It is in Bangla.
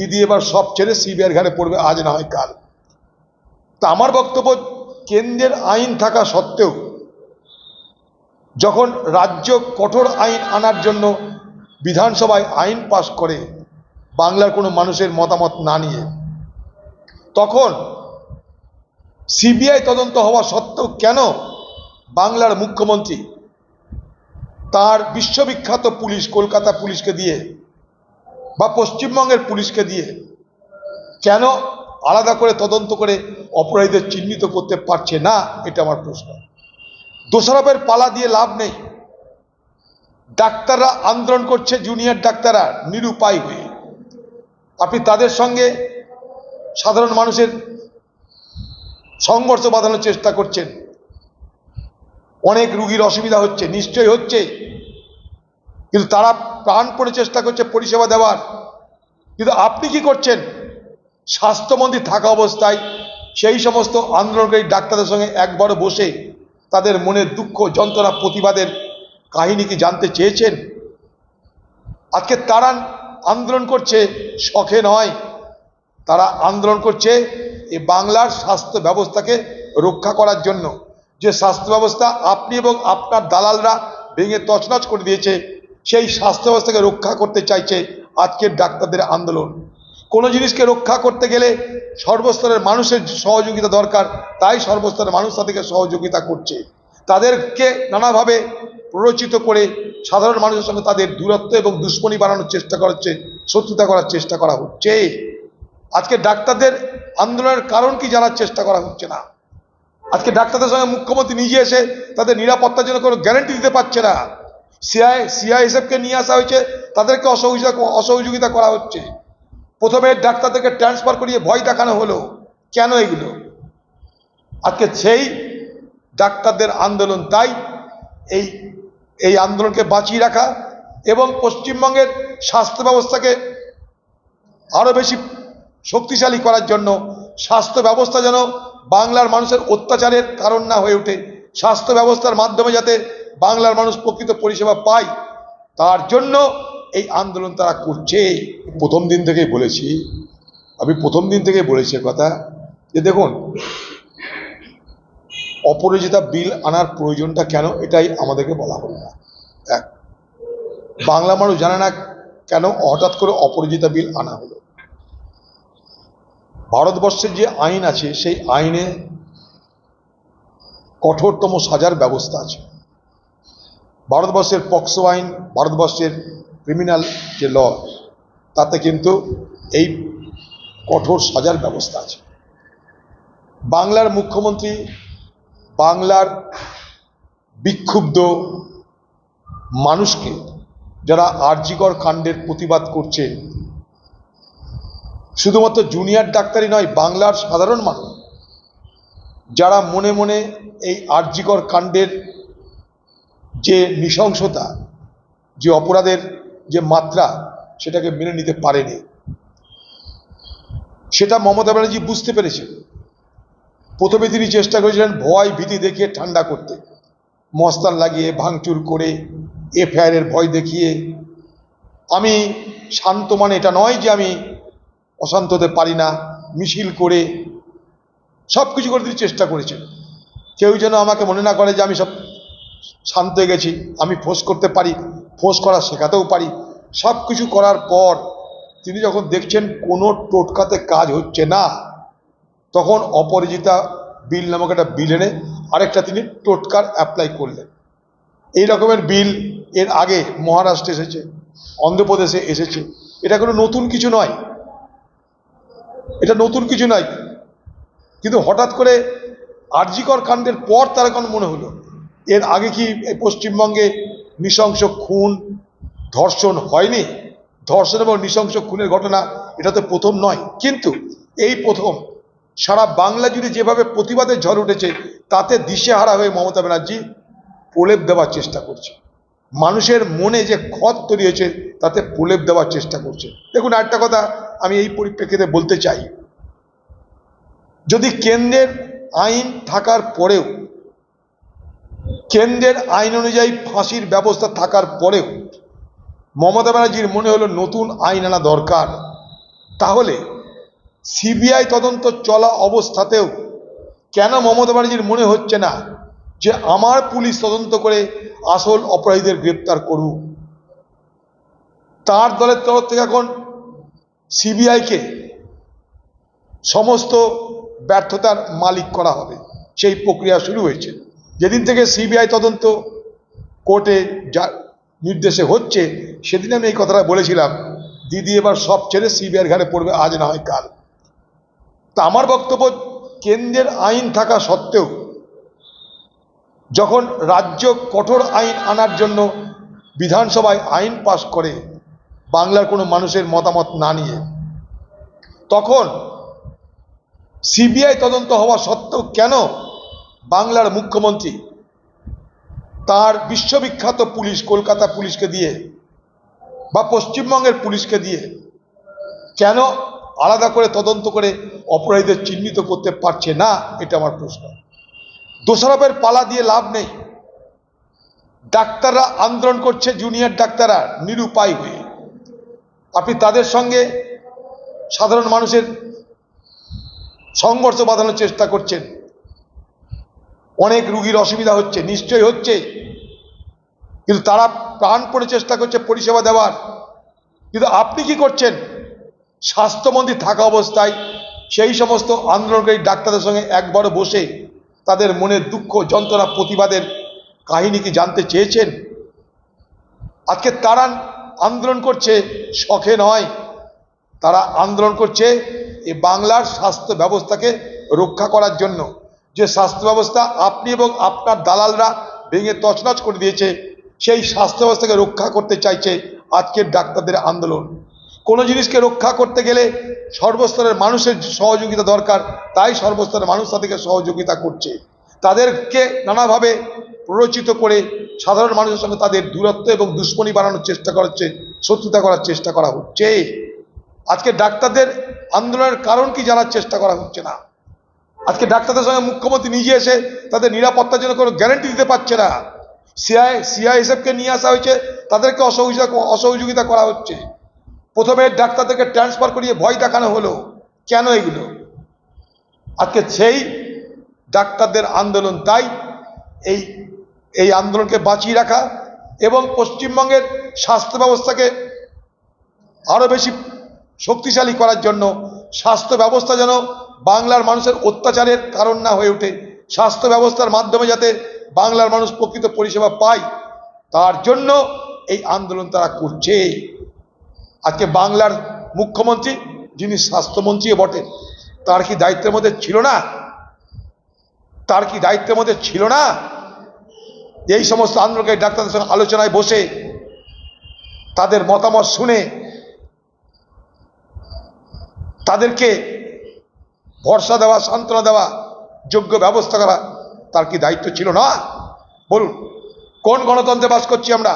দিদি এবার সব ছেড়ে সিবিআইয়ের ঘাড়ে পড়বে, আজ না হয় কাল। তা আমার বক্তব্য, কেন্দ্রের আইন থাকা সত্ত্বেও, যখন রাজ্য কঠোর আইন আনার জন্য বিধানসভায় আইন পাশ করে বাংলার কোনো মানুষের মতামত না নিয়ে, তখন সিবিআই তদন্ত হওয়া সত্ত্বেও কেন বাংলার মুখ্যমন্ত্রী তার বিশ্ববিখ্যাত পুলিশ, কলকাতা পুলিশকে দিয়ে বা পশ্চিমবঙ্গের পুলিশকে দিয়ে কেন আলাদা করে তদন্ত করে অপরাধীদের চিহ্নিত করতে পারছে না, এটা আমার প্রশ্ন। দোষারোপের পালা দিয়ে লাভ নেই। ডাক্তাররা আন্দোলন করছে জুনিয়র ডাক্তাররা নিরুপায় হয়ে। আপনি তাদের সঙ্গে সাধারণ মানুষের সংঘর্ষ বাঁধানোর চেষ্টা করছেন। অনেক রুগীর অসুবিধা হচ্ছে, নিশ্চয়ই হচ্ছে। কিন্তু তারা প্রাণপণে চেষ্টা করছে পরিষেবা দেওয়ার। কিন্তু আপনি কি করছেন? স্বাস্থ্যমন্ত্রী থাকা অবস্থায় সেই সমস্ত আন্দোলনকারী ডাক্তারদের সঙ্গে একবারও বসে তাদের মনের দুঃখ, যন্ত্রণা, প্রতিবাদের কাহিনী কি জানতে চেয়েছেন? আজকে তারা আন্দোলন করছে, শখে নয়। তারা আন্দোলন করছে এই বাংলার স্বাস্থ্য ব্যবস্থাকে রক্ষা করার জন্য। যে স্বাস্থ্য ব্যবস্থা আপনি এবং আপনার দালালরা ভেঙে তছনছ করে দিয়েছে সেই স্বাস্থ্য ব্যবস্থাকে রক্ষা করতে চাইছে আজকের ডাক্তারদের আন্দোলন। কোনো জিনিসকে রক্ষা করতে গেলে সর্বস্তরের মানুষের সহযোগিতা দরকার, তাই সর্বস্তরের মানুষ তাদেরকে সহযোগিতা করছে। তাদেরকে নানাভাবে প্ররোচিত করে সাধারণ মানুষের সঙ্গে তাদের দূরত্ব এবং দুশ্মনী বাড়ানোর চেষ্টা করা হচ্ছে শত্রুতা করার চেষ্টা করা হচ্ছে। আজকে ডাক্তারদের আন্দোলনের কারণ কি জানার চেষ্টা করা হচ্ছে না। আজকে ডাক্তারদের সঙ্গে মুখ্যমন্ত্রী নিজে এসে তাদের নিরাপত্তার জন্য কোনো গ্যারান্টি দিতে পারছে না। সিআই সিআইএসএফকে নিয়ে আসা হয়েছে, তাদেরকে অসহযোগিতা অসহযোগিতা করা হচ্ছে। প্রথমে ডাক্তারদেরকে ট্রান্সফার করিয়ে ভয় দেখানো হলো। কেন এগুলো? আজকে সেই ডাক্তারদের আন্দোলন তাই, এই এই আন্দোলনকে বাঁচিয়ে রাখা এবং পশ্চিমবঙ্গের স্বাস্থ্য ব্যবস্থাকে আরও বেশি শক্তিশালী করার জন্য স্বাস্থ্য ব্যবস্থা যেন বাংলার মানুষের অত্যাচারের কারণ না হয়ে ওঠে। স্বাস্থ্য ব্যবস্থার মাধ্যমে যাতে বাংলার মানুষ প্রকৃত পরিষেবা পায়, তার জন্য এই আন্দোলন তারা করছে। প্রথম দিন থেকেই বলেছি, আমি প্রথম দিন থেকেই বলেছি কথা, যে দেখুন অপরাজিতা বিল আনার প্রয়োজনটা কেন এটাই আমাদেরকে বলা হলো না। এক, বাংলা মানুষ জানে না কেন হঠাৎ করে অপরাজিতা বিল আনা হলো। ভারতবর্ষের যে আইন আছে, সেই আইনে কঠোরতম সাজার ব্যবস্থা আছে। ভারতবর্ষের পক্সো আইন, ভারতবর্ষের ক্রিমিনাল যে ল তাতে কিন্তু এই কঠোর সাজার ব্যবস্থা আছে। বাংলার মুখ্যমন্ত্রী, বাংলার বিক্ষুব্ধ মানুষকে যারা আরজিকর কাণ্ডের প্রতিবাদ করছে, শুধুমাত্র জুনিয়র ডাক্তারই নয়, বাংলার সাধারণ মানুষ, যারা মনে মনে এই আরজিকর কাণ্ডের যে নৃশংসতা, যে অপরাধের যে মাত্রা সেটাকে মেনে নিতে পারেনি। সেটা মমতা ব্যানার্জি বুঝতে পেরেছে প্রথমে তিনি চেষ্টা করেছিলেন ভয় ভীতি দেখিয়ে ঠান্ডা করতে। মস্তান লাগিয়ে, ভাঙচুর করে এফআইআরের ভয় দেখিয়ে। আমি শান্ত মানে এটা নয় যে আমি অশান্ত হতে পারি না, মিছিল করে সব কিছু করে তিনি চেষ্টা করেছেন। কেউ যেন আমাকে মনে না করে যে আমি সব শান্ত গেছি, আমি ফোঁস করতে পারি, ফোঁস করা শেখাতেও পারি। সব কিছু করার পর তিনি যখন দেখছেন কোনো টোটকাতে কাজ হচ্ছে না, তখন অপরাজিতা বিল নামক একটা বিল এনে আরেকটা তিনি টোটকার অ্যাপ্লাই করলেন। এই রকমের বিল এর আগে মহারাষ্ট্রে এসেছে, অন্ধ্রপ্রদেশে এসেছে। এটা কোনো নতুন কিছু নয়। এটা নতুন কিছু নয়। কিন্তু হঠাৎ করে আরজিকর কাণ্ডের পর তার এখন মনে হলো। এর আগে কি পশ্চিমবঙ্গে নৃশংস খুন, ধর্ষণ হয়নি? ধর্ষণ এবং নৃশংস খুনের ঘটনা, এটা তো প্রথম নয়। কিন্তু এই প্রথম, সারা বাংলা জুড়ে যেভাবে প্রতিবাদের ঝড় উঠেছে, তাতে দিশেহারা হয়ে মমতা ব্যানার্জি প্রলেপ দেওয়ার চেষ্টা করছে। মানুষের মনে যে ক্ষত তৈরি হয়েছে, তাতে প্রলেপ দেওয়ার চেষ্টা করছে। দেখুন একটা কথা আমি এই পরিপ্রেক্ষিতে বলতে চাই। যদি কেন্দ্রের আইন থাকার পরেও কেন্দ্রের আইন অনুযায়ী ফাঁসির ব্যবস্থা থাকার পরেও মমতা ব্যানার্জির মনে হলো নতুন আইন আনা দরকার। তাহলে সিবিআই তদন্ত চলা অবস্থাতেও কেন মমতা ব্যানার্জির মনে হচ্ছে না যে আমার পুলিশ তদন্ত করে আসল অপরাধীদের গ্রেপ্তার করুক? তার দলের তরফ থেকে এখন সিবিআইকে সমস্ত ব্যর্থতার মালিক করা হবে। সেই প্রক্রিয়া শুরু হয়েছে। যেদিন থেকে সিবিআই তদন্ত কোর্টে যা নির্দেশে হচ্ছে, সেদিন আমি এই কথাটা বলেছিলাম, দিদি এবার সব ছেড়ে সিবিআইয়ের ঘাড়ে পড়বে, আজ না হয় কাল। তা আমার বক্তব্য, কেন্দ্রের আইন থাকা সত্ত্বেও, যখন রাজ্য কঠোর আইন আনার জন্য বিধানসভায় আইন পাশ করে বাংলার কোনো মানুষের মতামত না নিয়ে, তখন সিবিআই তদন্ত হওয়া সত্ত্বেও কেন বাংলার মুখ্যমন্ত্রী, তার বিশ্ববিখ্যাত পুলিশ কলকাতা পুলিশকে দিয়ে বা পশ্চিমবঙ্গের পুলিশকে দিয়ে কেন আলাদা করে তদন্ত করে অপরাধীদের চিহ্নিত করতে পারছে না, এটা আমার প্রশ্ন। দোষারোপের পালা দিয়ে লাভ নেই। ডাক্তাররা আন্দোলন করছে, জুনিয়র ডাক্তাররা নিরুপায় হয়ে। আপনি তাদের সঙ্গে সাধারণ মানুষের সংঘর্ষ বাঁধানোর চেষ্টা করছেন। অনেক রুগীর অসুবিধা হচ্ছে, নিশ্চয়ই হচ্ছে। কিন্তু তারা প্রাণপণে চেষ্টা করছে পরিষেবা দেওয়ার। কিন্তু আপনি কি করছেন? স্বাস্থ্যমন্ত্রী থাকা অবস্থায় সেই সমস্ত আন্দোলনকারী ডাক্তারদের সঙ্গে একবারও বসে তাদের মনের দুঃখ, যন্ত্রণা, প্রতিবাদের কাহিনী কি জানতে চেয়েছেন? আজকে তারা আন্দোলন করছে, শখে নয়। তারা আন্দোলন করছে এই বাংলার স্বাস্থ্য ব্যবস্থাকে রক্ষা করার জন্য। যে স্বাস্থ্য ব্যবস্থা আপনি এবং আপনার দালালরা ভেঙে তছনছ করে দিয়েছে, সেই স্বাস্থ্য ব্যবস্থাকে রক্ষা করতে চাইছে আজকের ডাক্তারদের আন্দোলন। কোনো জিনিসকে রক্ষা করতে গেলে সর্বস্তরের মানুষের সহযোগিতা দরকার, তাই সর্বস্তরের মানুষ তাদেরকে সহযোগিতা করছে। তাদেরকে নানাভাবে প্ররোচিত করে সাধারণ মানুষের সঙ্গে তাদের দূরত্ব এবং দুশ্মনী বানানোর চেষ্টা করা হচ্ছে শত্রুতা করার চেষ্টা করা হচ্ছে। আজকে ডাক্তারদের আন্দোলনের কারণ কি জানার চেষ্টা করা হচ্ছে না। আজকে ডাক্তারদের সঙ্গে মুখ্যমন্ত্রী নিজে এসে তাদের নিরাপত্তার জন্য কোনো গ্যারান্টি দিতে পারছে না। সিআই সিআইএসএফকে নিয়ে আসা হয়েছে, তাদেরকে অসহযোগিতা অসহযোগিতা করা হচ্ছে। প্রথমে ডাক্তারদেরকে ট্রান্সফার করিয়ে ভয় দেখানো হলো। কেন এগুলো? আজকে সেই ডাক্তারদের আন্দোলন তাই এই এই আন্দোলনকে বাঁচিয়ে রাখা এবং পশ্চিমবঙ্গের স্বাস্থ্য ব্যবস্থাকে আরও বেশি শক্তিশালী করার জন্য স্বাস্থ্য ব্যবস্থা যেন বাংলার মানুষের অত্যাচারের কারণ না হয়ে ওঠে। স্বাস্থ্য ব্যবস্থার মাধ্যমে যাতে বাংলার মানুষ প্রকৃত পরিষেবা পায়, তার জন্য এই আন্দোলন তারা করছে। আজকে বাংলার মুখ্যমন্ত্রী, যিনি স্বাস্থ্যমন্ত্রীও বটে, তার কি দায়িত্বের মধ্যে ছিল না? তার কি দায়িত্বের মধ্যে ছিল না? এই সমস্ত আন্দোলনকারী ডাক্তারদের সঙ্গে আলোচনায় বসে, তাদের মতামত শুনে, তাদেরকে ভরসা দেওয়া, সান্ত্বনা দেওয়া, যোগ্য ব্যবস্থা করা, তার কি দায়িত্ব ছিল না? বলুন, কোন গণতন্ত্রে বাস করছি আমরা?